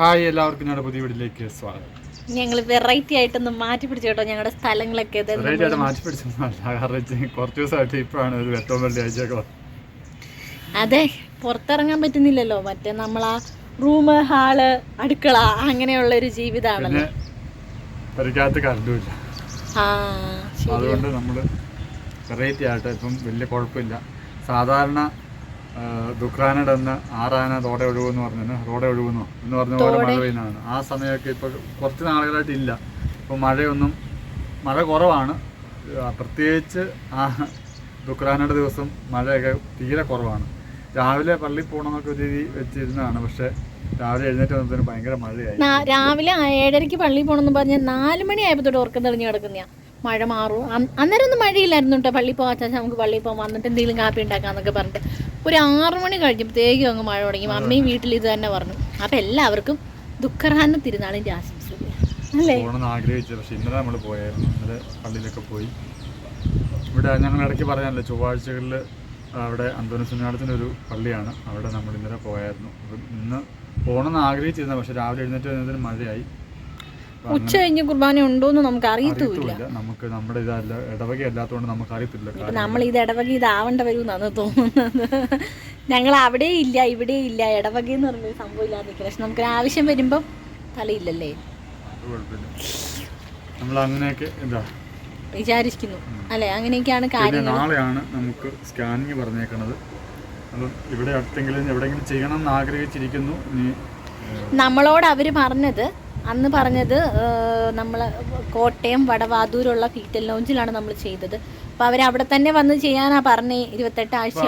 Hi എല്ലാവർക്കും ഞങ്ങളുടെ പുതിയ വീട്ടിലേക്ക് സ്വാഗതം. ഞങ്ങൾ വെറൈറ്റി ആയിട്ടൊന്ന് മാറ്റി പിടിച്ചു കേട്ടോ ഞങ്ങളുടെ സ്ഥലങ്ങളൊക്കെ വെറൈറ്റി ആയിട്ട് മാറ്റി പിടിച്ചൊന്നുമല്ല കാരണം കുറച്ച് ദിവസമായിട്ട് ഇപ്പോഴാണ് ഒരു വെട്ടവും വെള്ളിയാഴ്ചയൊക്കെ. അതെ പുറത്തിറങ്ങാൻ പറ്റുന്നില്ലല്ലോ. മറ്റേ നമ്മളാ റൂം ഹാൾ അടുക്കള അങ്ങനെയുള്ള ഒരു ജീവിതമാണല്ലോ അതുകൊണ്ട് നമ്മൾ വെറൈറ്റി ആയിട്ട് ഇപ്പം വലിയ കുഴപ്പമില്ല. സാധാരണ അന്ന് ആറാന തോടെ ഒഴുകുമെന്ന് പറഞ്ഞു റോഡെ ഒഴുകുന്നു എന്ന് പറഞ്ഞ പോലെ മഴ പെയ്യുന്നതാണ്. ആ സമയമൊക്കെ ഇപ്പോൾ കുറച്ച് നാളുകളായിട്ട് ഇല്ല. ഇപ്പോൾ മഴയൊന്നും മഴ കുറവാണ്. പ്രത്യേകിച്ച് ആ ദുഃഖാനയുടെ ദിവസം മഴയൊക്കെ തീരെ കുറവാണ്. രാവിലെ പള്ളി പോകണമെന്നൊക്കെ ഒരു രീതി വെച്ചിരുന്നതാണ്. പക്ഷേ രാവിലെ എഴുന്നേറ്റ് വന്നതിന് ഭയങ്കര മഴയായി. രാവിലെ ഏഴരയ്ക്ക് പള്ളിയിൽ പോകണമെന്ന് പറഞ്ഞ് നാല് മണിയായപ്പോൾ തൊട്ട് ഉറക്കം തെളിഞ്ഞ് കിടക്കുന്ന മഴ മാറും. അന്ന് അന്നേരം ഒന്നും മഴയില്ലായിരുന്നു കേട്ടോ പള്ളിയിൽ പോകാൻ ചാച്ചാ നമുക്ക് പള്ളിയിൽ പോകാം വന്നിട്ട് എന്തെങ്കിലും കാപ്പി ഉണ്ടാക്കാന്നൊക്കെ പറഞ്ഞിട്ട്. ഒരു ആറു മണി കഴിഞ്ഞപ്പോഴത്തേക്കും അങ്ങ് മഴ തുടങ്ങി. അമ്മയും വീട്ടിൽ ഇത് തന്നെ പറഞ്ഞു. അപ്പം എല്ലാവർക്കും ദുഃഖറാന തിരുനാളിന്റെ ആശംസകൾ. അല്ലേ? പോകണമെന്ന് ആഗ്രഹിച്ചത് പക്ഷെ ഇന്നലെ നമ്മൾ പോയായിരുന്നു. ഇന്നലെ പള്ളിയിലൊക്കെ പോയി. ഇവിടെ ഞങ്ങൾ ഇടയ്ക്ക് പറഞ്ഞല്ലോ ചൊവ്വാഴ്ചകളിൽ അവിടെ അന്തോനസുനാടത്തിന്റെ ഒരു പള്ളിയാണ്. അവിടെ നമ്മൾ ഇന്നലെ പോയായിരുന്നു. അപ്പം ഇന്ന് പോകണമെന്ന് ആഗ്രഹിച്ചിരുന്ന. പക്ഷേ രാവിലെ എഴുന്നേറ്റ് വരുന്നതിന് മഴയായി. ഉച്ച കഴിഞ്ഞ് കുർബാന ഉണ്ടോന്ന് നമുക്ക് അറിയത്തുമില്ല. നമുക്ക് നമ്മുടെ ഇതല്ല ഇടവക അല്ലാത്തതുകൊണ്ട് നമുക്ക് അറിയത്തില്ല നമ്മൾ ഇത് ഇടവക ഇതാവേണ്ട വരുമെന്നാണ് തോന്നുന്നത്. ഞങ്ങൾ അവിടെ ഇല്ല ഇവിടെ ഇല്ല. ഇടവക എന്ന് പറഞ്ഞൊരു സംഭവം ഇല്ലാതെ നിൽക്കുന്നത് പക്ഷെ നമുക്കൊരു ആവശ്യം വരുമ്പം തലയില്ലല്ലേ? നമ്മൾ അങ്ങനെയൊക്കെ എന്താ? വിചാരിക്കുന്നു. അല്ലെ? അങ്ങനെയൊക്കെയാണ് കാര്യം നാളെയാണ് നമുക്ക് സ്കാനിങ് പറഞ്ഞേക്കണത്. അപ്പം ഇവിടെ അടുത്തെങ്കിലും എവിടെയെങ്കിലും ചെയ്യണം എന്ന് ആഗ്രഹിച്ചിരിക്കുന്നു നമ്മളോട് അവർ പറഞ്ഞത് അന്ന് പറഞ്ഞത് നമ്മൾ കോട്ടയം വടവാതൂരുള്ള ഫീറ്റൽ ലോഞ്ചിലാണ് നമ്മൾ ചെയ്തത്. അപ്പൊ അവർ അവിടെ തന്നെ വന്ന് ചെയ്യാനാ പറഞ്ഞേ ഇരുപത്തെട്ട് ആഴ്ച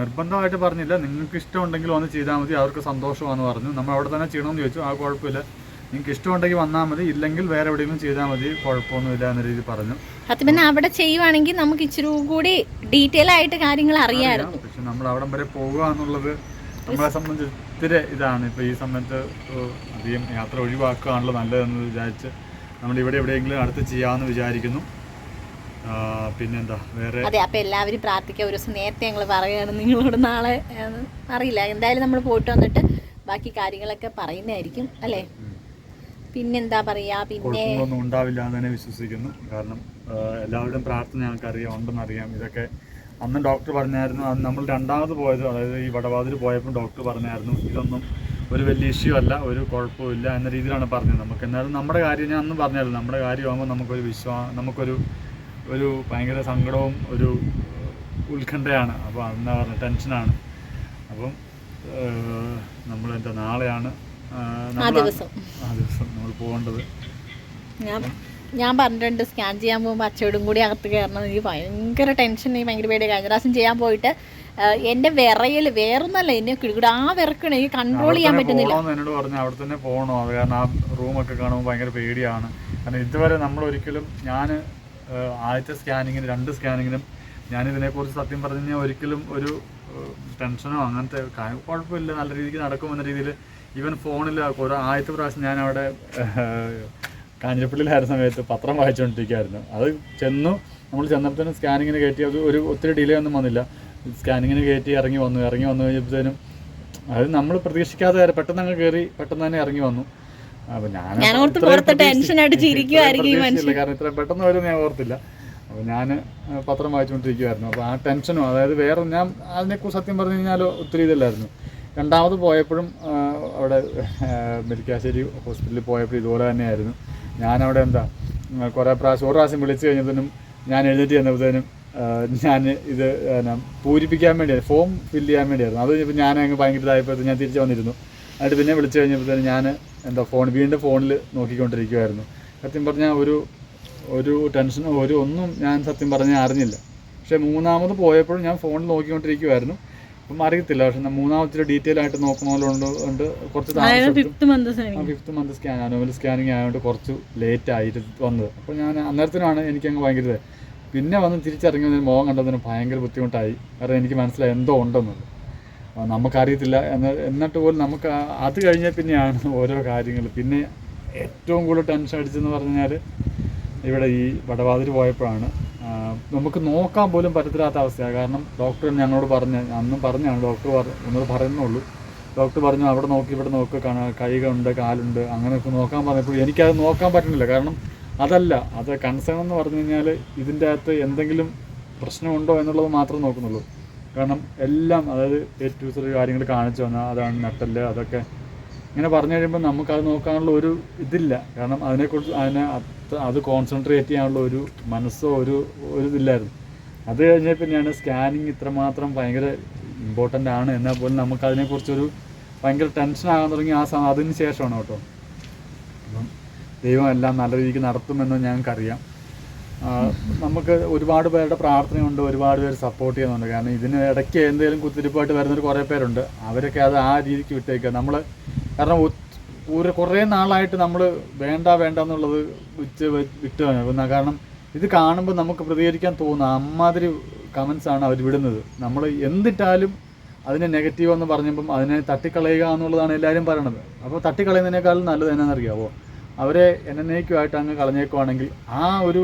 നിർബന്ധമായിട്ട് പറഞ്ഞില്ല. നിങ്ങൾക്ക് ഇഷ്ടമുണ്ടെങ്കിൽ വന്ന് ചെയ്താൽ മതി. അവർക്ക് സന്തോഷമാണെന്ന് പറഞ്ഞു. നമ്മൾ അവിടെ തന്നെ ചെയ്യണമെന്ന് ചോദിച്ചു. ആ കുഴപ്പമില്ല. നിങ്ങൾക്ക് ഇഷ്ടമുണ്ടെങ്കിൽ വന്നാൽ മതി. ഇല്ലെങ്കിൽ വേറെ എവിടെയെങ്കിലും ചെയ്താൽ മതി. കുഴപ്പമൊന്നുമില്ല എന്ന രീതിയിൽ പറഞ്ഞു. സത്യം പിന്നെ അവിടെ ചെയ്യുവാണെങ്കിൽ നമുക്ക് ഇച്ചിരി കൂടി ഡീറ്റെയിൽ ആയിട്ട് കാര്യങ്ങൾ അറിയാമായിരുന്നു. പക്ഷെ നമ്മൾ അവിടം വരെ പോകുക എന്നുള്ളത് നമ്മളെ സംബന്ധിച്ച് ഇത്തിരി ഇതാണ്. ഇപ്പൊ ഈ സമയത്ത് അധികം യാത്ര ഒഴിവാക്കുകയാണല്ലോ നല്ലതെന്ന് വിചാരിച്ച് നമ്മൾ ഇവിടെ എവിടെയെങ്കിലും അടുത്ത് ചെയ്യാമെന്ന് വിചാരിക്കുന്നു. പിന്നെന്താ വേറെ? അതെ അപ്പൊ എല്ലാവരും പ്രാർത്ഥിക്കുക. ഒരു ദിവസം നേരത്തെ ഞങ്ങൾ പറയുകയാണ് നിങ്ങളോട് നാളെ അറിയില്ല. എന്തായാലും നമ്മൾ പോയിട്ട് വന്നിട്ട് ബാക്കി കാര്യങ്ങളൊക്കെ പറയുന്നതായിരിക്കും അല്ലേ? പിന്നെന്താ പറയാ പിന്നെ ഒന്നും ഉണ്ടാവില്ല എന്ന് തന്നെ വിശ്വസിക്കുന്നു. കാരണം എല്ലാവരുടെയും പ്രാർത്ഥന ഞങ്ങൾക്ക് അറിയാം ഉണ്ടെന്ന് അറിയാം. ഇതൊക്കെ അന്ന് ഡോക്ടർ പറഞ്ഞായിരുന്നു. നമ്മൾ രണ്ടാമത് പോയത് അതായത് ഈ വടവാതിൽ പോയപ്പോൾ ഡോക്ടർ പറഞ്ഞായിരുന്നു ഇതൊന്നും ഒരു വലിയ ഇഷ്യൂ അല്ല ഒരു കുഴപ്പമില്ല എന്ന രീതിയിലാണ് പറഞ്ഞത്. നമുക്ക് എന്നാലും നമ്മുടെ കാര്യം ഞാൻ അന്ന് പറഞ്ഞായിരുന്നു. നമ്മുടെ കാര്യമാകുമ്പോൾ നമുക്കൊരു വിശ്വാസം നമുക്കൊരു ഒരു ഭയങ്കര സങ്കടവും ഒരു ഉത്കണ്ഠയാണ്. അപ്പോൾ എന്താ പറഞ്ഞ ടെൻഷനാണ് അപ്പം നമ്മളെന്താ നാളെയാണ് ആ, നമ്മൾ ദിവസം. നമ്മൾ പോകേണ്ടത്. ഞാൻ ഞാൻ പറഞ്ഞിട്ടുണ്ട് സ്കാൻ ചെയ്യാൻ പോകുമ്പോൾ അച്ചയോടും കൂടി അകത്ത് കയറണം. എനിക്ക് ഭയങ്കര ടെൻഷൻ ഭയങ്കര പേടിയാണ് കഴിഞ്ഞ പ്രാവശ്യം ചെയ്യാൻ പോയിട്ട് എന്റെ വിറയൽ വേറൊന്നല്ല എന്നെ കിടുകിട ആ വിറക്കണ എനിക്ക് കൺട്രോൾ ചെയ്യാൻ പറ്റുന്നില്ല. എന്നോട് പറഞ്ഞു അവിടെ തന്നെ പോകണോ അത് കാരണം ആ റൂമൊക്കെ കാണുമ്പോൾ ഭയങ്കര പേടിയാണ്. കാരണം ഇതുവരെ നമ്മൾ ഒരിക്കലും ഞാൻ ആദ്യത്തെ സ്കാനിങ്ങിന് രണ്ട് സ്കാനിങ്ങിനും ഞാൻ ഇതിനെക്കുറിച്ച് സത്യം പറഞ്ഞു കഴിഞ്ഞാൽ ഒരിക്കലും ഒരു ടെൻഷനോ അങ്ങനത്തെ കുഴപ്പമില്ല. നല്ല രീതിക്ക് നടക്കുമെന്ന രീതിയിൽ ഈവൻ ഫോണിൽ ഓരോ ആദ്യത്തെ പ്രാവശ്യം ഞാൻ അവിടെ കാഞ്ഞിരപ്പള്ളിയിൽ കാഞ്ഞിരപ്പള്ളിയിലായിരുന്ന സമയത്ത് പത്രം വായിച്ചുകൊണ്ടിരിക്കുകയായിരുന്നു അത് ചെന്നു. നമ്മൾ ചെന്നപ്പോഴത്തേനും സ്കാനിങ്ങിന് കയറ്റി അത് ഒരു ഒത്തിരി ഡിലേ ഒന്നും വന്നില്ല. സ്കാനിങ്ങിന് കയറ്റി ഇറങ്ങി വന്നു. ഇറങ്ങി വന്നു കഴിഞ്ഞപ്പോഴത്തേനും അത് നമ്മൾ പ്രതീക്ഷിക്കാതെ വരെ പെട്ടെന്ന് അങ്ങ് കയറി പെട്ടെന്ന് തന്നെ ഇറങ്ങി വന്നു. അപ്പോൾ ഞാൻ. കാരണം ഇത്ര പെട്ടെന്ന് വരും ഞാൻ ഓർത്തില്ല. അപ്പോൾ ഞാൻ പത്രം വായിച്ചുകൊണ്ടിരിക്കുമായിരുന്നു അപ്പോൾ ആ ടെൻഷനും അതായത് വേറെ ഞാൻ അതിനെക്കുറിച്ച് സത്യം പറഞ്ഞു കഴിഞ്ഞാലോ ഒത്തിരി ഇതില്ലായിരുന്നു. രണ്ടാമത് പോയപ്പോഴും അവിടെ മെരിക്കാശ്ശേരി മെഡിക്കാശ്ശേരി ഹോസ്പിറ്റലിൽ പോയപ്പോഴും ഇതുപോലെ തന്നെയായിരുന്നു. ഞാനവിടെ എന്താ കുറേ പ്രാവശ്യം ഒരു പ്രാവശ്യം വിളിച്ചു കഴിഞ്ഞതിനും ഞാൻ എഴുന്നേറ്റ് ചെന്നപ്പോഴത്തേനും ഞാൻ ഇത് പൂരിപ്പിക്കാൻ വേണ്ടിയായിരുന്നു. ഫോം ഫില്ല് ചെയ്യാൻ വേണ്ടിയായിരുന്നു. അത് ഇപ്പോൾ ഞാൻ അങ്ങ് ഭയങ്കര ഇതായപ്പോഴത്തേക്കും ഞാൻ തിരിച്ച് വന്നിരുന്നു. എന്നിട്ട് പിന്നെ വിളിച്ചു കഴിഞ്ഞപ്പോഴത്തേക്കും ഞാൻ എന്താ ഫോൺ വീണ്ടും ഫോണിൽ നോക്കിക്കൊണ്ടിരിക്കുമായിരുന്നു സത്യം പറഞ്ഞാൽ ഒരു ഒരു ടെൻഷനോ ഒരു ഒന്നും ഞാൻ സത്യം പറഞ്ഞാൽ അറിഞ്ഞില്ല. പക്ഷേ മൂന്നാമത് പോയപ്പോഴും ഞാൻ ഫോണിൽ നോക്കിക്കൊണ്ടിരിക്കുമായിരുന്നു അപ്പം അറിയത്തില്ല. പക്ഷെ മൂന്നാമത്തെ ഡീറ്റെയിൽ ആയിട്ട് നോക്കുന്നതുകൊണ്ട് കൊണ്ട് കുറച്ച്. Fifth month scan anomaly scanning ആയതുകൊണ്ട് കുറച്ച് ലേറ്റ് ആയിട്ട് വന്നത്. അപ്പോൾ ഞാൻ അന്നേരത്തിനാണ് എനിക്കങ്ങ് ഭയങ്കര ഇത്. പിന്നെ വന്ന് തിരിച്ചിറങ്ങി വന്നതിന് മോഹം കണ്ടതിന് ഭയങ്കര ബുദ്ധിമുട്ടായി. കാരണം എനിക്ക് മനസ്സിലായി എന്തോ ഉണ്ടെന്നത് ആ, നമുക്കറിയത്തില്ല. എന്ന് എന്നിട്ട് പോലും നമുക്ക് അത് കഴിഞ്ഞ പിന്നെയാണ് ഓരോ കാര്യങ്ങൾ. പിന്നെ ഏറ്റവും കൂടുതൽ ടെൻഷൻ അടിച്ചെന്ന് പറഞ്ഞാൽ ഇവിടെ ഈ വടവാതിൽ പോയപ്പോഴാണ്. നമുക്ക് നോക്കാൻ പോലും പറ്റത്തില്ലാത്ത അവസ്ഥയാണ്. കാരണം ഡോക്ടർ ഞങ്ങളോട് പറഞ്ഞ് അന്നും പറഞ്ഞാണ് ഡോക്ടർ പറഞ്ഞു എന്നോട് പറയുന്നുള്ളൂ. ഡോക്ടർ പറഞ്ഞു അവിടെ നോക്കി ഇവിടെ നോക്ക്. കൈകളുണ്ട് കാലുണ്ട്. അങ്ങനെയൊക്കെ നോക്കാൻ പറഞ്ഞപ്പോൾ എനിക്കത് നോക്കാൻ പറ്റുന്നില്ല കാരണം അതല്ല അത് കൺസേൺ എന്ന് പറഞ്ഞു കഴിഞ്ഞാൽ ഇതിന്റെ അകത്ത് എന്തെങ്കിലും പ്രശ്നമുണ്ടോ എന്നുള്ളത് മാത്രം നോക്കുന്നുള്ളൂ. കാരണം എല്ലാം അതായത് എ ടു കാര്യങ്ങൾ കാണിച്ചു വന്നാൽ അതാണ് നട്ടൽ അതൊക്കെ ഇങ്ങനെ പറഞ്ഞു കഴിയുമ്പോൾ നമുക്കത് നോക്കാനുള്ള ഒരു ഇതില്ല. കാരണം അതിനെക്കുറിച്ച് അതിനെ അത് കോൺസെൻട്രേറ്റ് ചെയ്യാനുള്ള ഒരു മനസ്സോ ഒരു ഒരു ഇതില്ലായിരുന്നു. അത് കഴിഞ്ഞാൽ പിന്നെയാണ് സ്കാനിങ് ഇത്രമാത്രം ഭയങ്കര ഇമ്പോർട്ടന്റ് ആണ്. എന്നാൽ പോലും നമുക്കതിനെക്കുറിച്ചൊരു ഭയങ്കര ടെൻഷൻ ആകാൻ തുടങ്ങി ആ അതിന് ശേഷമാണ് കേട്ടോ. അപ്പം ദൈവം എല്ലാം നല്ല രീതിക്ക് നടത്തുമെന്ന് ഞങ്ങൾക്കറിയാം. നമുക്ക് ഒരുപാട് പേരുടെ പ്രാർത്ഥനയുണ്ട് ഒരുപാട് പേര് സപ്പോർട്ട് ചെയ്യുന്നുണ്ട്. കാരണം ഇതിന് ഇടയ്ക്ക് എന്തെങ്കിലും കുത്തിരിപ്പായിട്ട് വരുന്നൊരു കുറേ പേരുണ്ട്. അവരൊക്കെ അത് ആ രീതിക്ക് വിട്ടേക്കുക. നമ്മൾ കാരണം ഒരു കുറേ നാളായിട്ട് നമ്മൾ വേണ്ട വേണ്ട എന്നുള്ളത് വിറ്റ് വിട്ട്. കാരണം ഇത് കാണുമ്പോൾ നമുക്ക് പ്രതികരിക്കാൻ തോന്നുന്ന അമ്മാതിരി ആണ് അവർ വിടുന്നത്. നമ്മൾ എന്തിട്ടാലും അതിനെ നെഗറ്റീവ് എന്ന് പറഞ്ഞപ്പം അതിനെ തട്ടിക്കളയുക എന്നുള്ളതാണ് എല്ലാവരും പറയണത്. അപ്പോൾ തട്ടിക്കളയുന്നതിനേക്കാളും നല്ലത് എന്നാണെന്നറിയാവോ? അവരെ എന്നേക്കുമായിട്ട് അങ്ങ് കളഞ്ഞേക്കുവാണെങ്കിൽ ആ ഒരു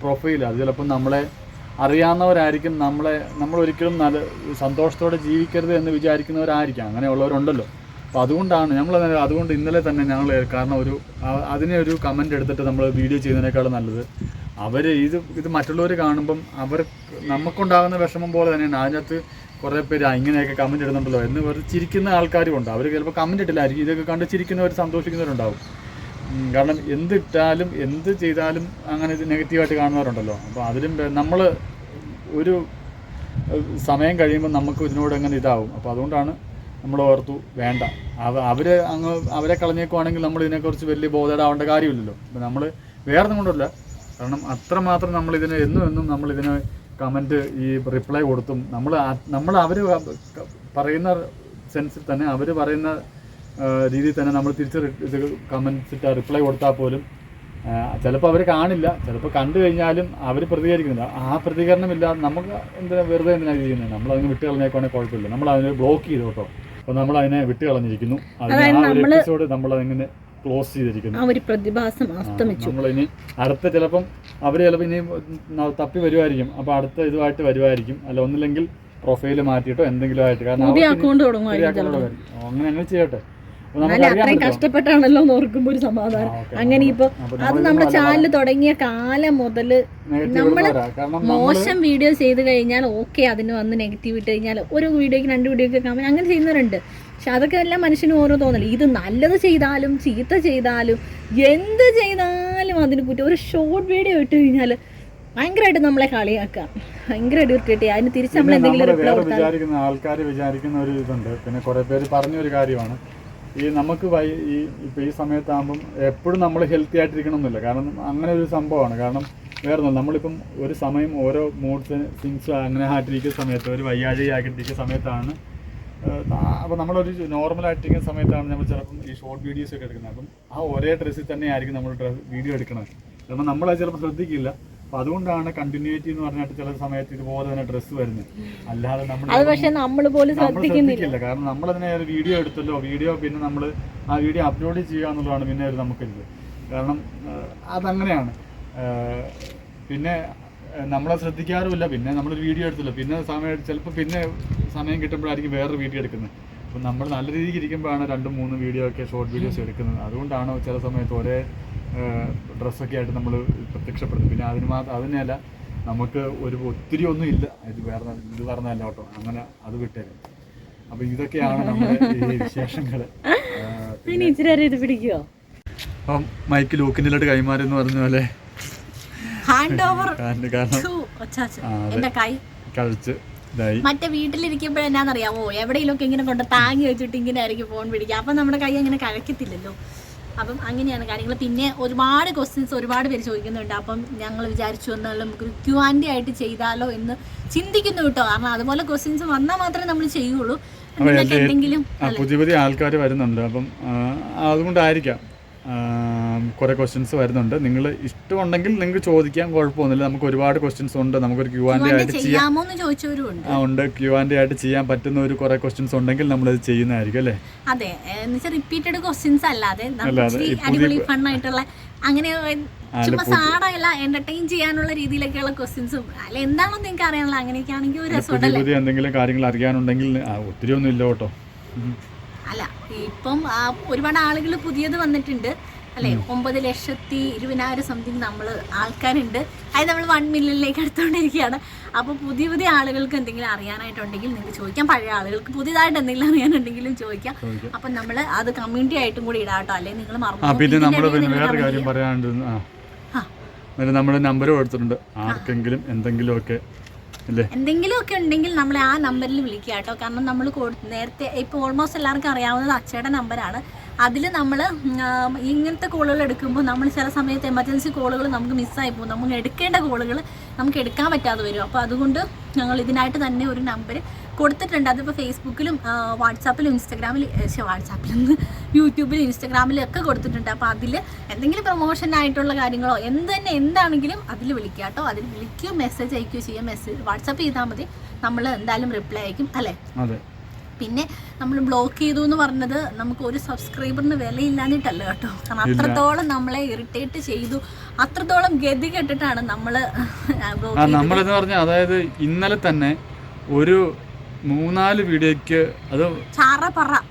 പ്രൊഫൈൽ അത് ചിലപ്പോൾ നമ്മളെ അറിയാവുന്നവരായിരിക്കും നമ്മളെ നമ്മൾ ഒരിക്കലും നല്ല സന്തോഷത്തോടെ ജീവിക്കരുത് എന്ന് വിചാരിക്കുന്നവരായിരിക്കാം. അങ്ങനെയുള്ളവരുണ്ടല്ലോ. അപ്പോൾ അതുകൊണ്ടാണ് ഞങ്ങൾ അതുകൊണ്ട് ഇന്നലെ തന്നെ ഞങ്ങൾ കാരണം ഒരു അതിനെ ഒരു കമന്റ് എടുത്തിട്ട് നമ്മൾ വീഡിയോ ചെയ്യുന്നതിനേക്കാളും നല്ലത്. അവർ ഇത് ഇത് മറ്റുള്ളവർ കാണുമ്പം അവർ നമുക്കുണ്ടാകുന്ന വിഷമം പോലെ തന്നെയാണ്. അതിനകത്ത് കുറേ പേര് "ആ, ഇങ്ങനെയൊക്കെ കമന്റ് ഇടുന്നുണ്ടല്ലോ എന്ന് ചിരിക്കുന്ന ആൾക്കാരും ഉണ്ട്. അവർ ചിലപ്പോൾ കമന്റ് ഇട്ടില്ലായിരിക്കും. ഇതൊക്കെ കണ്ട് ചിരിക്കുന്നവർ സന്തോഷിക്കുന്നവരുണ്ടാവും. കാരണം എന്തിട്ടാലും എന്ത് ചെയ്താലും അങ്ങനെ നെഗറ്റീവായിട്ട് കാണുന്നവരുണ്ടല്ലോ. അപ്പോൾ അതിലും നമ്മൾ ഒരു സമയം കഴിയുമ്പോൾ നമുക്ക് ഇതിനോട് അങ്ങനെ ഇതാവും. അപ്പോൾ അതുകൊണ്ടാണ് നമ്മൾ ഓർത്തു വേണ്ട. അവ അവർ അങ്ങ് അവരെ കളഞ്ഞേക്കുവാണെങ്കിൽ നമ്മൾ ഇതിനെക്കുറിച്ച് വലിയ ബോധേടാവേണ്ട കാര്യമില്ലല്ലോ. അപ്പോൾ നമ്മൾ വേറെ കൊണ്ടല്ല. കാരണം അത്രമാത്രം നമ്മൾ ഇതിനെ എന്നും എന്നും നമ്മൾ ഇതിനെ കമന്റ് ഈ റിപ്ലൈ കൊടുത്തും നമ്മൾ നമ്മൾ അവർ പറയുന്ന സെൻസിൽ തന്നെ അവർ പറയുന്ന രീതിയിൽ തന്നെ നമ്മൾ തിരിച്ച് ഇത് കമൻസ് ഇട്ട് റിപ്ലൈ കൊടുത്താൽ പോലും ചിലപ്പോൾ അവർ കാണില്ല. ചിലപ്പോൾ കണ്ടു കഴിഞ്ഞാലും അവർ പ്രതികരിക്കുന്നില്ല. ആ പ്രതികരണമില്ലാതെ നമുക്ക് എന്തിനാ വെറുതെ എന്തിനാണ് ചെയ്യുന്നത്? നമ്മൾ അതിന് വിട്ട് കളഞ്ഞേക്കാണെങ്കിൽ കുഴപ്പമില്ല. നമ്മൾ അതിനെ ബ്ലോക്ക് ചെയ്തു കേട്ടോ. അപ്പോൾ നമ്മൾ അതിനെ വിട്ട് കളഞ്ഞിരിക്കുന്നു. എപ്പിസോഡ് നമ്മൾ അതിങ്ങനെ ക്ലോസ് ചെയ്തിരിക്കുന്നു. ഒരു പ്രതിഭാസം അസ്തമിച്ചു. നമ്മളിനി അടുത്ത ചിലപ്പം അവർ ചിലപ്പോൾ ഇനി തപ്പി വരുമായിരിക്കും അപ്പോൾ അടുത്ത ഇതുമായിട്ട് വരുമായിരിക്കും അല്ല ഒന്നില്ലെങ്കിൽ പ്രൊഫൈൽ മാറ്റിയിട്ടോ എന്തെങ്കിലും ആയിട്ട് കാരണം അങ്ങനെ അങ്ങനെ ചെയ്യട്ടെ. അത്രയും കഷ്ടപ്പെട്ടാണല്ലോ എന്ന് ഓർക്കുമ്പോൾ ഒരു സമാധാനം. അങ്ങനെ ഇപ്പൊ അത് നമ്മുടെ ചാനൽ ചാനൽ തുടങ്ങിയ കാലം മുതൽ നമ്മൾ നമ്മൾ മോശം വീഡിയോ ചെയ്ത് കഴിഞ്ഞാൽ ഓക്കെ അതിന് വന്ന് നെഗറ്റീവ് ഇട്ട് കഴിഞ്ഞാൽ ഒരു വീഡിയോക്ക് രണ്ട് വീഡിയോക്ക് കമന്റ് അങ്ങനെ ചെയ്യുന്നവരുണ്ട്. പക്ഷെ അതൊക്കെ എല്ലാം മനുഷ്യനും ഓരോ തോന്നൽ. ഇത് നല്ലത് ചെയ്താലും ചീത്ത ചെയ്താലും എന്ത് ചെയ്താലും അതിന് കുറ്റം. ഒരു ഷോർട്ട് വീഡിയോ ഇട്ട് കഴിഞ്ഞാൽ ഭയങ്കരമായിട്ട് നമ്മളെ കളിയാക്കുക. ഭയങ്കരമായിട്ട് ഇറിറ്റേറ്റ് അതിന് തിരിച്ച് നമ്മൾ എന്തെങ്കിലും ആൾക്കാർ വിചാരിക്കുന്ന ഒരു ഇതുണ്ട്. പിന്നെ കുറെ പേര് പറഞ്ഞൊരു കാര്യമാണ്. ഈ നമുക്ക് വൈ ഈ ഇപ്പം ഈ സമയത്താകുമ്പം എപ്പോഴും നമ്മൾ ഹെൽത്തി ആയിട്ടിരിക്കണം എന്നില്ല കാരണം അങ്ങനെ ഒരു സംഭവമാണ്. കാരണം വേറെ ഒന്നും നമ്മളിപ്പം ഒരു സമയം ഓരോ മൂഡ്സ് തിങ്സ് അങ്ങനെ ആയിട്ടിരിക്കുന്ന സമയത്ത് ഒരു വയ്യാഴി ആയിട്ടിരിക്കുന്ന സമയത്താണ് അപ്പോൾ നമ്മളൊരു നോർമലായിട്ടിരിക്കുന്ന സമയത്താണ് നമ്മൾ ചിലപ്പം ഈ ഷോർട്ട് വീഡിയോസ് ഒക്കെ എടുക്കുന്നത്. അപ്പം ആ ഒരേ ഡ്രസ്സിൽ തന്നെ ആയിരിക്കും നമ്മൾ ഡ്രസ് വീഡിയോ എടുക്കുന്നത് കാരണം നമ്മളത് ചിലപ്പോൾ ശ്രദ്ധിക്കില്ല. അപ്പോൾ അതുകൊണ്ടാണ് കണ്ടിന്യൂറ്റി എന്ന് പറഞ്ഞിട്ട് ചില സമയത്ത് ഇതുപോലെ തന്നെ ഡ്രസ്സ് വരുന്നത്. അല്ലാതെ നമ്മൾ നമ്മൾ പോലും ശ്രദ്ധിക്കുന്നില്ല. ശ്രദ്ധിക്കില്ല. കാരണം നമ്മൾ അതിനെ വീഡിയോ എടുത്തല്ലോ വീഡിയോ പിന്നെ നമ്മൾ ആ വീഡിയോ അപ്ലോഡ് ചെയ്യുക എന്നുള്ളതാണ് പിന്നെ ഒരു നമുക്കിത്. കാരണം അതങ്ങനെയാണ്. പിന്നെ നമ്മളെ ശ്രദ്ധിക്കാറുമില്ല. പിന്നെ നമ്മളൊരു വീഡിയോ എടുത്തല്ലോ. പിന്നെ സമയം ചിലപ്പോൾ പിന്നെ സമയം കിട്ടുമ്പോഴായിരിക്കും വേറൊരു വീഡിയോ എടുക്കുന്നത്. അപ്പം നമ്മൾ നല്ല രീതിക്ക് ഇരിക്കുമ്പോഴാണ് രണ്ടും മൂന്നും വീഡിയോ ഒക്കെ ഷോർട്ട് വീഡിയോസ് എടുക്കുന്നത്. അതുകൊണ്ടാണ് ചില സമയത്ത് ഒരേ ഡ്രസ്സൊക്കെ ആയിട്ട് നമ്മൾ പ്രത്യക്ഷപ്പെടുന്നു. പിന്നെ അതിന് മാത്രം അതിനല്ല നമുക്ക് ഒരു ഒത്തിരി ഒന്നും ഇല്ല. ഇത് വേറെ ഇത് പറഞ്ഞല്ല കേട്ടോ. അങ്ങനെ അത് വിട്ടേരും അപ്പൊ ഇതൊക്കെയാണ് നമ്മുടെ ഈ വിശേഷങ്ങൾ ഇത് പിടിക്കുവോ അപ്പം മൈക്ക് ലൂക്കിന്റെ കൈമാറി എന്ന് പറഞ്ഞ പോലെ. കഴിച്ച് ഇതായി. മറ്റേ വീട്ടിലിരിക്കുമ്പോൾ എന്നാന്നറിയാമോ എവിടെയെങ്കിലുമൊക്കെ ഇങ്ങനെ കൊണ്ട് താങ്ങി വെച്ചിട്ട് ഇങ്ങനെ ആയിരിക്കും ഫോൺ പിടിക്കുക. അപ്പം നമ്മുടെ കൈ അങ്ങനെ കഴിക്കത്തില്ലല്ലോ. അപ്പം അങ്ങനെയാണ് കാര്യങ്ങൾ. പിന്നെ ഒരുപാട് ക്വസ്റ്റ്യൻസ് ഒരുപാട് പേര് ചോദിക്കുന്നുണ്ട്. അപ്പം ഞങ്ങൾ വിചാരിച്ചു എന്നുള്ള നമുക്ക് ക്യു ആൻഡി ആയിട്ട് ചെയ്താലോ എന്ന് ചിന്തിക്കുന്നു കേട്ടോ. കാരണം അതുപോലെ ക്വസ്റ്റ്യൻസ് വന്നാൽ മാത്രമേ നമ്മൾ ചെയ്യുള്ളൂ. എന്തെങ്കിലും പുതിയ പുതിയ ആൾക്കാർ വരുന്നുണ്ട്. അപ്പം അതുകൊണ്ടായിരിക്കാം. കുറേ ക്വസ്റ്റ്യൻസ് വരുന്നുണ്ട്. നിങ്ങൾ ഇഷ്ടമുണ്ടെങ്കിൽ നിങ്ങൾക്ക് ചോദിക്കാം കുഴപ്പമൊന്നുമില്ല. നമുക്ക് ഒരുപാട് ക്വസ്റ്റ്യൻസ് ഉണ്ട്. നമുക്കൊരു ക്യു ആൻഡ് ആയിട്ട് ചെയ്യാം. ചെയ്യാമോ ആ ഉണ്ട്. ക്യു ആൻഡ് ആയിട്ട് ചെയ്യാൻ പറ്റുന്ന ഒരു കുറേ ക്വസ്റ്റ്യൻസ് ഉണ്ടെങ്കിൽ നമ്മൾ അത് ചെയ്യുന്നതായിരിക്കും അല്ലേ? അതെ. റിപ്പീറ്റഡ് ക്വസ്റ്റ്യൻസ് അല്ലാതെ അങ്ങനെ അല്ല, ചുമ്മാ സാടല്ല എന്റർടൈൻ ചെയ്യാനുള്ള രീതിയിലൊക്കെയുള്ള ക്വസ്റ്റ്യൻസും അല്ല എന്താണോ നിങ്ങൾക്ക് അറിയാനുള്ള അങ്ങനെയൊക്കെ ആണെങ്കിൽ ഒരു രസമുണ്ടല്ലേ എന്തെങ്കിലും കാര്യങ്ങൾ അറിയാനുണ്ടെങ്കിൽ ഒത്തിരി ഒന്നും ഇല്ല കേട്ടോ. അല്ല ഇപ്പം ഒരുപാട് ആളുകൾ പുതിയത് വന്നിട്ടുണ്ട്. അല്ലെ? ഒമ്പത് ലക്ഷത്തി ഇരുപതിനായിരം സംതിങ് നമ്മൾ ആൾക്കാരുണ്ട്. അതായത് നമ്മൾ വൺ മില്യണിലേക്ക് എടുത്തുകൊണ്ടിരിക്കുകയാണ് അപ്പോൾ പുതിയ പുതിയ ആളുകൾക്ക് എന്തെങ്കിലും അറിയാനായിട്ടുണ്ടെങ്കിൽ നിങ്ങൾക്ക് ചോദിക്കാം. പഴയ ആളുകൾക്ക് പുതിയതായിട്ട് എന്തെങ്കിലും അറിയാനുണ്ടെങ്കിലും ചോദിക്കാം. അപ്പം നമ്മൾ അത് കമ്മ്യൂണിറ്റി ആയിട്ടും കൂടി ഇടാട്ടോ അല്ലെ? അല്ലെങ്കിൽ നിങ്ങൾ മറന്നു നമ്മൾ നമ്പർ കൊടുത്തിട്ടുണ്ട്. ആർക്കെങ്കിലും എന്തെങ്കിലുമൊക്കെ അല്ലേ? എന്തെങ്കിലുമൊക്കെ ഉണ്ടെങ്കിൽ നമ്മൾ ആ നമ്പറിൽ വിളിക്കുക കേട്ടോ. കാരണം നമ്മൾ നേരത്തെ ഇപ്പൊ ഓൾമോസ്റ്റ് എല്ലാവർക്കും അറിയാവുന്നത് അച്ഛയുടെ നമ്പറാണ് അതിൽ നമ്മൾ ഇങ്ങനത്തെ കോളുകൾ എടുക്കുമ്പോൾ നമ്മൾ ചില സമയത്ത് എമർജൻസി കോളുകൾ നമുക്ക് മിസ്സായി പോകും. നമുക്ക് എടുക്കേണ്ട കോളുകൾ നമുക്ക് എടുക്കാൻ പറ്റാതെ വരും. അപ്പോൾ അതുകൊണ്ട് ഞങ്ങൾ ഇതിനായിട്ട് തന്നെ ഒരു നമ്പർ കൊടുത്തിട്ടുണ്ട്. അതിപ്പോൾ ഫേസ്ബുക്കിലും വാട്സാപ്പിലും വാട്സാപ്പിൽ നിന്ന് യൂട്യൂബിലും ഇൻസ്റ്റാഗ്രാമിലും ഒക്കെ കൊടുത്തിട്ടുണ്ട്. അപ്പോൾ അതിൽ എന്തെങ്കിലും പ്രൊമോഷൻ ആയിട്ടുള്ള കാര്യങ്ങളോ എന്ത് തന്നെ എന്താണെങ്കിലും അതിൽ വിളിക്കുക കേട്ടോ. അതിൽ വിളിക്കുകയോ മെസ്സേജ് അയക്കുകയോ ചെയ്യുക മെസ്സേജ് വാട്സാപ്പ് ചെയ്താൽ മതി. നമ്മൾ എന്തായാലും റിപ്ലൈ അയക്കും അല്ലേ? പിന്നെ നമ്മൾ ബ്ലോക്ക് ചെയ്തു എന്ന് പറഞ്ഞത് നമുക്ക് ഒരു സബ്സ്ക്രൈബറിന് വിലയില്ലാഞ്ഞിട്ടല്ല കേട്ടോ. കാരണം അത്രത്തോളം നമ്മളെ ഇറിറ്റേറ്റ് ചെയ്തു. അത്രത്തോളം ഗതി കെട്ടിട്ടാണ് നമ്മൾ നമ്മളെന്ന് പറഞ്ഞ അതായത് ഇന്നലെ തന്നെ ഒരു മൂന്നാൽ വീഡിയോക്ക് അത്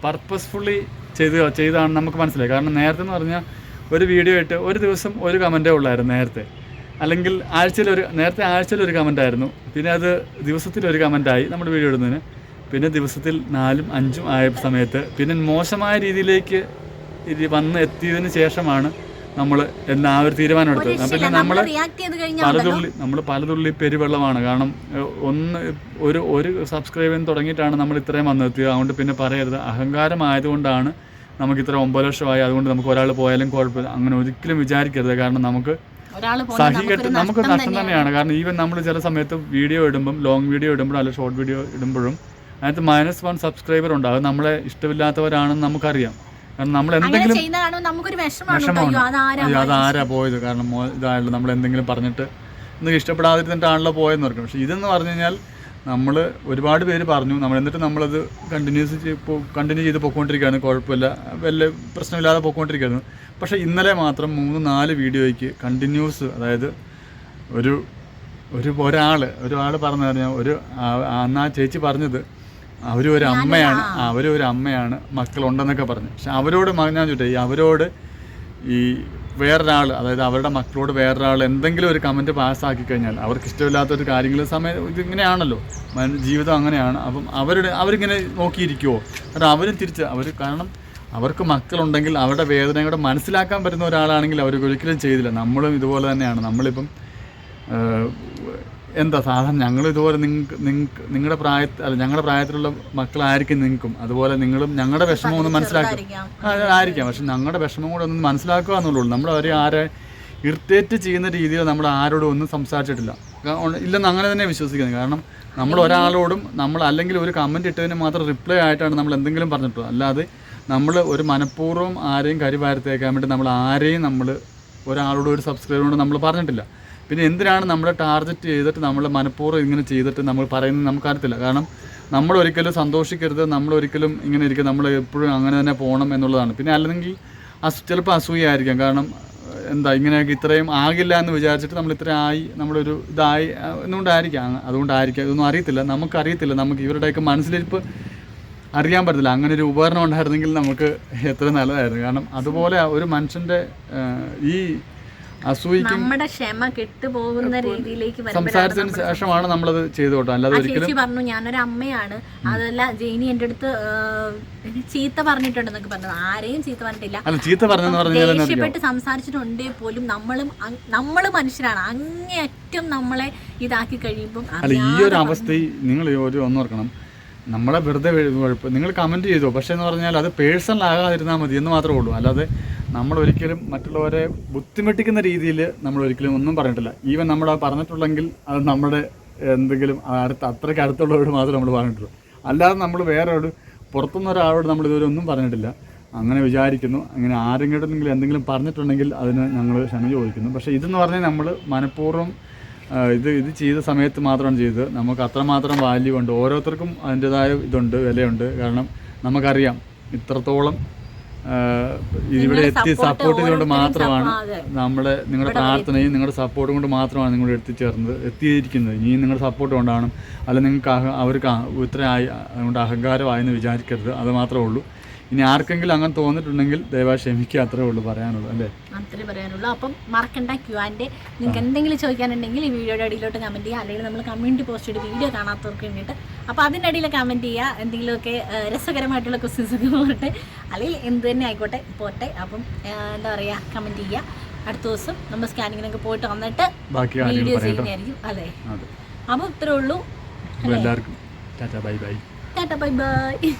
പർപ്പസ്ഫുള്ളി ചെയ്ത് ചെയ്താണ് നമുക്ക് മനസ്സിലായി. കാരണം നേരത്തെ എന്ന് പറഞ്ഞാൽ ഒരു വീഡിയോ ഇട്ട് ഒരു ദിവസം ഒരു കമന്റേ ഉള്ളായിരുന്നു നേരത്തെ. അല്ലെങ്കിൽ ആഴ്ചയിൽ ഒരു നേരത്തെ ആഴ്ചയിൽ ഒരു കമന്റ് ആയിരുന്നു. പിന്നെ അത് ദിവസത്തിൽ ഒരു കമന്റായി നമ്മുടെ വീഡിയോ ഇടുന്നതിന്. പിന്നെ ദിവസത്തിൽ നാലും അഞ്ചും ആയ സമയത്ത് പിന്നെ മോശമായ രീതിയിലേക്ക് ഇത് വന്ന് എത്തിയതിന് ശേഷമാണ് നമ്മൾ എന്നാ ഒരു തീരുമാനം എടുത്തത്. പിന്നെ നമ്മൾ പലതുള്ളി നമ്മൾ പലതുള്ളി പെരുവെള്ളമാണ്. കാരണം ഒന്ന് ഒരു ഒരു സബ്സ്ക്രൈബിന് തുടങ്ങിയിട്ടാണ് നമ്മൾ ഇത്രയും വന്നെത്തിയത്. അതുകൊണ്ട് പിന്നെ പറയരുത്. അഹങ്കാരമായതുകൊണ്ടാണ് നമുക്ക് ഇത്ര ഒമ്പത് ലക്ഷമായി. അതുകൊണ്ട് നമുക്ക് ഒരാൾ പോയാലും കുഴപ്പമില്ല. അങ്ങനെ ഒരിക്കലും വിചാരിക്കരുത്. കാരണം നമുക്ക് സഹികെട്ട് നമുക്ക് നഷ്ടം തന്നെയാണ്. കാരണം ഈവൻ നമ്മൾ ചില സമയത്ത് വീഡിയോ ഇടുമ്പം ലോങ് വീഡിയോ ഇടുമ്പോഴും അല്ലെങ്കിൽ ഷോർട്ട് വീഡിയോ ഇടുമ്പോഴും അതിനകത്ത് മൈനസ് വൺ സബ്സ്ക്രൈബർ ഉണ്ട്. അത് നമ്മളെ ഇഷ്ടമില്ലാത്തവരാണെന്ന് നമുക്കറിയാം. കാരണം നമ്മൾ എന്തെങ്കിലും. വിഷമമാണ് അയ്യോ അതാരാ പോയത്? കാരണം ഇതായാലും നമ്മൾ എന്തെങ്കിലും പറഞ്ഞിട്ട് ഇന്ന് ഇഷ്ടപ്പെടാതിരുന്നിട്ടാണല്ലോ പോയെന്ന് പറഞ്ഞു പക്ഷേ ഇതെന്ന് പറഞ്ഞു കഴിഞ്ഞാൽ നമ്മൾ ഒരുപാട് പേര് പറഞ്ഞു. നമ്മൾ എന്നിട്ട് നമ്മളത് കണ്ടിന്യൂസ് കണ്ടിന്യൂ ചെയ്ത് പൊയ്ക്കൊണ്ടിരിക്കുകയാണ്. കുഴപ്പമില്ല. വലിയ പ്രശ്നമില്ലാതെ പൊയ്ക്കൊണ്ടിരിക്കുകയായിരുന്നു പക്ഷേ ഇന്നലെ മാത്രം മൂന്ന് നാല് വീഡിയോയ്ക്ക് കണ്ടിന്യൂസ് അതായത് ഒരു ഒരു ഒരാൾ ഒരാൾ പറഞ്ഞു പറഞ്ഞാൽ ഒരു അന്ന് ആ ചേച്ചി പറഞ്ഞത് അവർ ഒരു അമ്മയാണ്. അവരും ഒരു അമ്മയാണ് മക്കളുണ്ടെന്നൊക്കെ പറഞ്ഞു. പക്ഷെ അവരോട് ഞാൻ ചോദിച്ചു ഈ അവരോട് ഈ വേറൊരാൾ അതായത് അവരുടെ മക്കളോട് വേറൊരാൾ എന്തെങ്കിലും ഒരു കമന്റ് പാസ്സാക്കി കഴിഞ്ഞാൽ അവർക്ക് ഇഷ്ടമില്ലാത്തൊരു കാര്യങ്ങൾ സമയം ഇതിങ്ങനെയാണല്ലോ ജീവിതം അങ്ങനെയാണ്. അപ്പം അവരുടെ അവരിങ്ങനെ നോക്കിയിരിക്കുമോ കാരണം അവരും തിരിച്ച് അവർ കാരണം അവർക്ക് മക്കളുണ്ടെങ്കിൽ അവരുടെ വേദന കൂടെ മനസ്സിലാക്കാൻ പറ്റുന്ന ഒരാളാണെങ്കിൽ അവർക്ക് ഒരിക്കലും ചെയ്തില്ല. നമ്മളും ഇതുപോലെ തന്നെയാണ്. നമ്മളിപ്പം എന്താ സാധാരണ ഞങ്ങൾ ഇതുപോലെ നിങ്ങൾക്ക് നിങ്ങൾക്ക് നിങ്ങളുടെ പ്രായ അല്ല ഞങ്ങളുടെ പ്രായത്തിലുള്ള മക്കളായിരിക്കും നിങ്ങൾക്കും. അതുപോലെ നിങ്ങളും ഞങ്ങളുടെ വിഷമം ഒന്ന് മനസ്സിലാക്കും ആയിരിക്കാം. പക്ഷെ ഞങ്ങളുടെ വിഷമം കൂടെ ഒന്ന് മനസ്സിലാക്കുക എന്നുള്ളൂ നമ്മൾ അവരെ ആരെ ഇറിറ്റേറ്റ് ചെയ്യുന്ന രീതിയിൽ നമ്മൾ ആരോടും ഒന്നും സംസാരിച്ചിട്ടില്ല. ഇല്ലെന്ന് അങ്ങനെ തന്നെ വിശ്വസിക്കുന്നത് കാരണം നമ്മൾ ഒരാളോടും നമ്മൾ അല്ലെങ്കിൽ ഒരു കമന്റ് ഇട്ടതിന് മാത്രം റിപ്ലൈ ആയിട്ടാണ് നമ്മൾ എന്തെങ്കിലും പറഞ്ഞിട്ടുള്ളത്. അല്ലാതെ നമ്മൾ ഒരു മനഃപൂർവം ആരെയും കരിവാരത്തേക്കാൻ വേണ്ടി നമ്മൾ ആരെയും നമ്മൾ ഒരാളോട് ഒരു സബ്സ്ക്രൈബറോട് നമ്മൾ പറഞ്ഞിട്ടില്ല. പിന്നെ എന്തിനാണ് നമ്മൾ ടാർഗറ്റ് ചെയ്തിട്ട് നമ്മൾ മനഃപൂർവം ഇങ്ങനെ ചെയ്തിട്ട് നമ്മൾ പറയുന്നത് നമുക്കറിയത്തില്ല. കാരണം നമ്മൾ ഒരിക്കലും സന്തോഷിക്കരുത് നമ്മൾ ഒരിക്കലും ഇങ്ങനെ ഇരിക്കുക നമ്മൾ എപ്പോഴും അങ്ങനെ തന്നെ പോകണം എന്നുള്ളതാണ്. പിന്നെ അല്ലെങ്കിൽ അസു ചിലപ്പോൾ അസൂയായിരിക്കാം കാരണം എന്താ ഇങ്ങനെയൊക്കെ ഇത്രയും ആകില്ല എന്ന് വിചാരിച്ചിട്ട് നമ്മൾ ഇത്രയും ആയി നമ്മളൊരു ഇതായി എന്നുകൊണ്ടായിരിക്കാം. അതുകൊണ്ടായിരിക്കാം. ഇതൊന്നും അറിയത്തില്ല. നമുക്കറിയത്തില്ല. നമുക്ക് ഇവരുടെയൊക്കെ മനസ്സിലിരിപ്പ് അറിയാൻ പറ്റത്തില്ല. അങ്ങനെ ഒരു ഉപകരണം ഉണ്ടായിരുന്നെങ്കിൽ നമുക്ക് എത്ര നല്ലതായിരുന്നു. കാരണം അതുപോലെ ഒരു മനുഷ്യന്റെ ഈ അസൂയിക്കും നമ്മുടെ ക്ഷമ കെട്ടുപോകുന്ന രീതിയിലേക്ക് സംസാരിച്ചതിന് ശേഷമാണ് നമ്മളത് ചെയ്തു കേട്ടോ അല്ലാതെ ഒരിക്കലും ചേച്ചി പറഞ്ഞു ഞാനൊരു അമ്മയാണ്. അതല്ല ജെയിനി എന്റെ അടുത്ത് ചീത്ത പറഞ്ഞിട്ടുണ്ടെന്നൊക്കെ പറഞ്ഞു ആരെയും ചീത്ത പറഞ്ഞിട്ടില്ല. ചീത്ത ദേഷ്യപ്പെട്ട് സംസാരിച്ചിട്ടുണ്ടേ പോലും നമ്മളും നമ്മൾ മനുഷ്യരാണ്. അങ്ങേയറ്റം നമ്മളെ ഇതാക്കി കഴിയുമ്പോൾ അല്ല ഈ ഒരു അവസ്ഥ നിങ്ങൾ ഒരു ഒന്നോർക്കണം നമ്മളെ വെറുതെ കുഴപ്പം നിങ്ങൾ കമന്റ് ചെയ്തോ? പക്ഷേ എന്ന് പറഞ്ഞാൽ അത് പേഴ്സണൽ ആകാതിരുന്നാൽ മതി എന്ന് മാത്രമേ ഉള്ളൂ. അല്ലാതെ നമ്മൾ ഒരിക്കലും മറ്റുള്ളവരെ ബുദ്ധിമുട്ടിക്കുന്ന രീതിയിൽ നമ്മൾ ഒരിക്കലും ഒന്നും പറഞ്ഞിട്ടില്ല. ഈവൻ നമ്മൾ പറഞ്ഞിട്ടുള്ളെങ്കിൽ അത് നമ്മുടെ എന്തെങ്കിലും അടുത്ത് അത്രയ്ക്ക് അടുത്തുള്ളവരോട് മാത്രമേ നമ്മൾ പറഞ്ഞിട്ടുള്ളൂ. അല്ലാതെ നമ്മൾ വേറെ ഒരു പുറത്തുനിന്ന് ഒരാളോട് നമ്മൾ ഇതുവരെ ഒന്നും പറഞ്ഞിട്ടില്ല. അങ്ങനെ വിചാരിക്കുന്നു. അങ്ങനെ ആരെങ്കിലും എന്തെങ്കിലും പറഞ്ഞിട്ടുണ്ടെങ്കിൽ അതിന് ഞങ്ങൾ ക്ഷമ ചോദിക്കുന്നു. പക്ഷേ ഇതെന്ന് പറഞ്ഞാൽ നമ്മൾ മനഃപൂർവം ഇത് ഇത് ചെയ്ത സമയത്ത് മാത്രമാണ് ചെയ്തത്. നമുക്ക് അത്രമാത്രം വാല്യൂ ഉണ്ട്. ഓരോരുത്തർക്കും അതിന്റെതായ ഇതുണ്ട് വിലയുണ്ട്. കാരണം നമുക്കറിയാം ഇത്രത്തോളം ഇവിടെ എത്തി സപ്പോർട്ട് ചെയ്തുകൊണ്ട് മാത്രമാണ്. നമ്മളെ നിങ്ങളുടെ പ്രാർത്ഥനയും നിങ്ങളുടെ സപ്പോർട്ടും കൊണ്ട് മാത്രമാണ് നിങ്ങൾ എത്തിച്ചേർന്നത് എത്തിയിരിക്കുന്നത്. ഇനി നിങ്ങളുടെ സപ്പോർട്ട് കൊണ്ടാണ്. അല്ല നിങ്ങൾക്ക് അവർക്ക് ഇത്രയായി ഇത്ര ആയി അതുകൊണ്ട് അഹങ്കാരമായെന്ന് വിചാരിക്കരുത്. അത് മാത്രമേ ഉള്ളൂ. ഇനി ആർക്കെങ്കിലും അങ്ങനെ തോന്നിട്ടുണ്ടെങ്കിൽ ദയവായി ക്ഷമിക്കുക അത്രേ ഉള്ളൂ പറയാനുള്ളൂ അല്ലേ? അത്രേ പറയാനുള്ളൂ. അപ്പം മറക്കണ്ട ക്യൂ ആൻഡ് നിങ്ങൾക്ക് എന്തെങ്കിലും ചോദിക്കാനുണ്ടെങ്കിൽ ഈ വീഡിയോയുടെ അടിയിലോട്ട് കമന്റ് ചെയ്യുക. അല്ലെങ്കിൽ നമ്മൾ കമ്മ്യൂണിറ്റി പോസ്റ്റ് ചെയ്ത് വീഡിയോ കാണാത്തവർക്ക് വേണ്ടിയിട്ട്. അപ്പോൾ അതിന്റെ അടിയിൽ കമന്റ് ചെയ്യുക. എന്തെങ്കിലുമൊക്കെ രസകരമായിട്ടുള്ള ക്വസ്റ്റ്യൻസ് ഒക്കെ പോകട്ടെ. അല്ലെങ്കിൽ എന്ത് തന്നെ ആയിക്കോട്ടെ പോട്ടെ. അപ്പം എന്താ പറയുക കമന്റ് ചെയ്യുക. അടുത്ത ദിവസം നമ്മൾ സ്കാനിങ്ങിനൊക്കെ പോയിട്ട് വന്നിട്ട് വീഡിയോ ചെയ്യുന്നതായിരിക്കും. അതെ. അപ്പോൾ ഇത്രേ ഉള്ളൂ. എല്ലാവർക്കും tata bye bye. Tata bye bye.